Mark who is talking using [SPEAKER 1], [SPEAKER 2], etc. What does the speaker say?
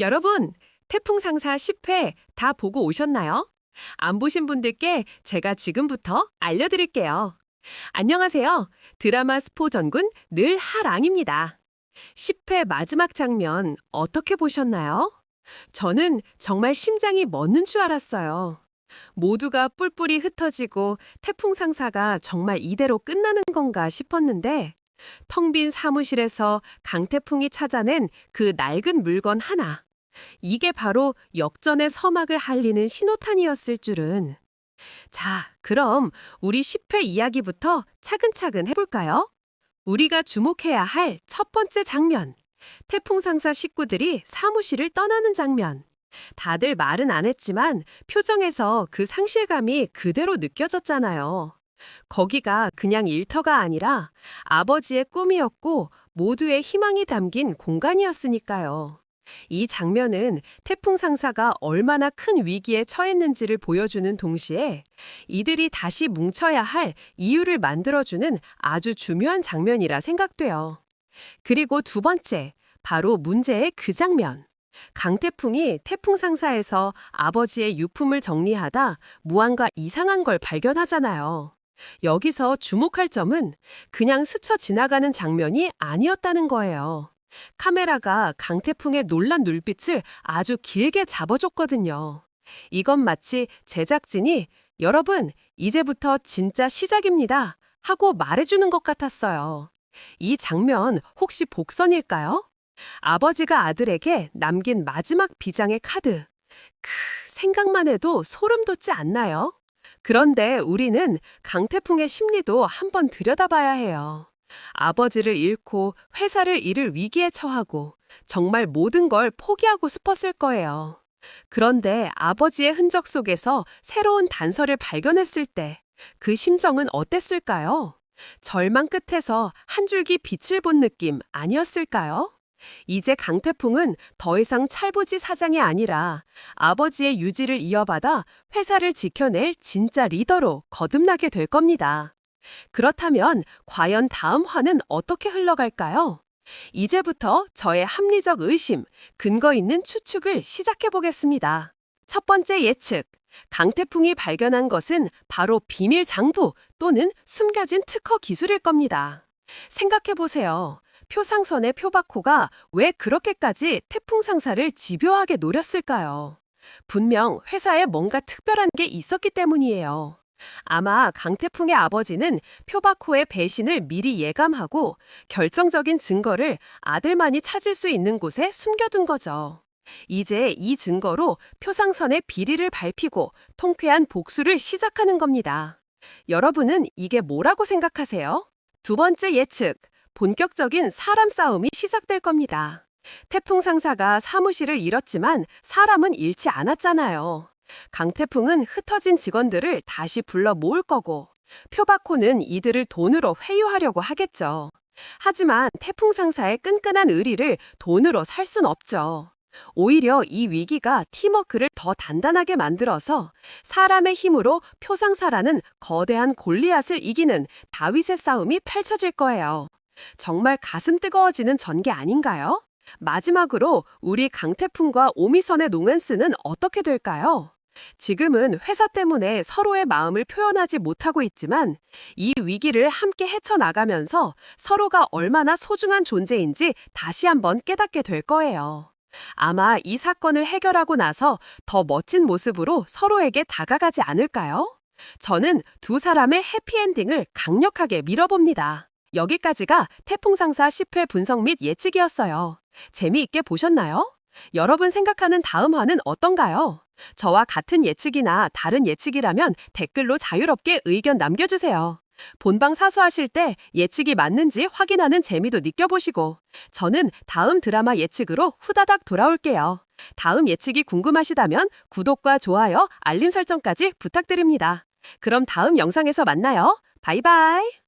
[SPEAKER 1] 여러분, 태풍 상사 10회 다 보고 오셨나요? 안 보신 분들께 제가 지금부터 알려드릴게요. 안녕하세요. 드라마 스포 전군 늘 하랑입니다. 10회 마지막 장면 어떻게 보셨나요? 저는 정말 심장이 멎는 줄 알았어요. 모두가 뿔뿔이 흩어지고 태풍 상사가 정말 이대로 끝나는 건가 싶었는데 텅 빈 사무실에서 강태풍이 찾아낸 그 낡은 물건 하나. 이게 바로 역전의 서막을 알리는 신호탄이었을 줄은. 자, 그럼 우리 10회 이야기부터 차근차근 해볼까요? 우리가 주목해야 할 첫 번째 장면. 태풍 상사 식구들이 사무실을 떠나는 장면. 다들 말은 안 했지만 표정에서 그 상실감이 그대로 느껴졌잖아요. 거기가 그냥 일터가 아니라 아버지의 꿈이었고 모두의 희망이 담긴 공간이었으니까요. 이 장면은 태풍 상사가 얼마나 큰 위기에 처했는지를 보여주는 동시에 이들이 다시 뭉쳐야 할 이유를 만들어주는 아주 중요한 장면이라 생각돼요. 그리고 두 번째, 바로 문제의 그 장면. 강태풍이 태풍 상사에서 아버지의 유품을 정리하다 무언가 이상한 걸 발견하잖아요. 여기서 주목할 점은 그냥 스쳐 지나가는 장면이 아니었다는 거예요. 카메라가 강태풍의 놀란 눈빛을 아주 길게 잡아줬거든요. 이건 마치 제작진이 여러분, 이제부터 진짜 시작입니다. 하고 말해주는 것 같았어요. 이 장면 혹시 복선일까요? 아버지가 아들에게 남긴 마지막 비장의 카드. 크, 생각만 해도 소름 돋지 않나요? 그런데 우리는 강태풍의 심리도 한번 들여다봐야 해요. 아버지를 잃고 회사를 잃을 위기에 처하고 정말 모든 걸 포기하고 싶었을 거예요. 그런데 아버지의 흔적 속에서 새로운 단서를 발견했을 때 그 심정은 어땠을까요? 절망 끝에서 한 줄기 빛을 본 느낌 아니었을까요? 이제 강태풍은 더 이상 찰부지 사장이 아니라 아버지의 유지를 이어받아 회사를 지켜낼 진짜 리더로 거듭나게 될 겁니다. 그렇다면 과연 다음 화는 어떻게 흘러갈까요? 이제부터 저의 합리적 의심, 근거 있는 추측을 시작해 보겠습니다. 첫 번째 예측. 강태풍이 발견한 것은 바로 비밀 장부 또는 숨겨진 특허 기술일 겁니다. 생각해 보세요. 표상선의 표박호가 왜 그렇게까지 태풍 상사를 집요하게 노렸을까요? 분명 회사에 뭔가 특별한 게 있었기 때문이에요. 아마 강태풍의 아버지는 표박호의 배신을 미리 예감하고 결정적인 증거를 아들만이 찾을 수 있는 곳에 숨겨둔 거죠. 이제 이 증거로 표상선의 비리를 밝히고 통쾌한 복수를 시작하는 겁니다. 여러분은 이게 뭐라고 생각하세요? 두 번째 예측. 본격적인 사람 싸움이 시작될 겁니다. 태풍 상사가 사무실을 잃었지만 사람은 잃지 않았잖아요. 강태풍은 흩어진 직원들을 다시 불러 모을 거고 표박호는 이들을 돈으로 회유하려고 하겠죠. 하지만 태풍 상사의 끈끈한 의리를 돈으로 살 순 없죠. 오히려 이 위기가 팀워크를 더 단단하게 만들어서 사람의 힘으로 표상사라는 거대한 골리앗을 이기는 다윗의 싸움이 펼쳐질 거예요. 정말 가슴 뜨거워지는 전개 아닌가요? 마지막으로 우리 강태풍과 오미선의 농은스는 어떻게 될까요? 지금은 회사 때문에 서로의 마음을 표현하지 못하고 있지만 이 위기를 함께 헤쳐나가면서 서로가 얼마나 소중한 존재인지 다시 한번 깨닫게 될 거예요. 아마 이 사건을 해결하고 나서 더 멋진 모습으로 서로에게 다가가지 않을까요? 저는 두 사람의 해피엔딩을 강력하게 밀어봅니다. 여기까지가 태풍상사 10회 분석 및 예측이었어요. 재미있게 보셨나요? 여러분 생각하는 다음 화는 어떤가요? 저와 같은 예측이나 다른 예측이라면 댓글로 자유롭게 의견 남겨주세요. 본방 사수하실 때 예측이 맞는지 확인하는 재미도 느껴보시고 저는 다음 드라마 예측으로 후다닥 돌아올게요. 다음 예측이 궁금하시다면 구독과 좋아요, 알림 설정까지 부탁드립니다. 그럼 다음 영상에서 만나요. 바이바이.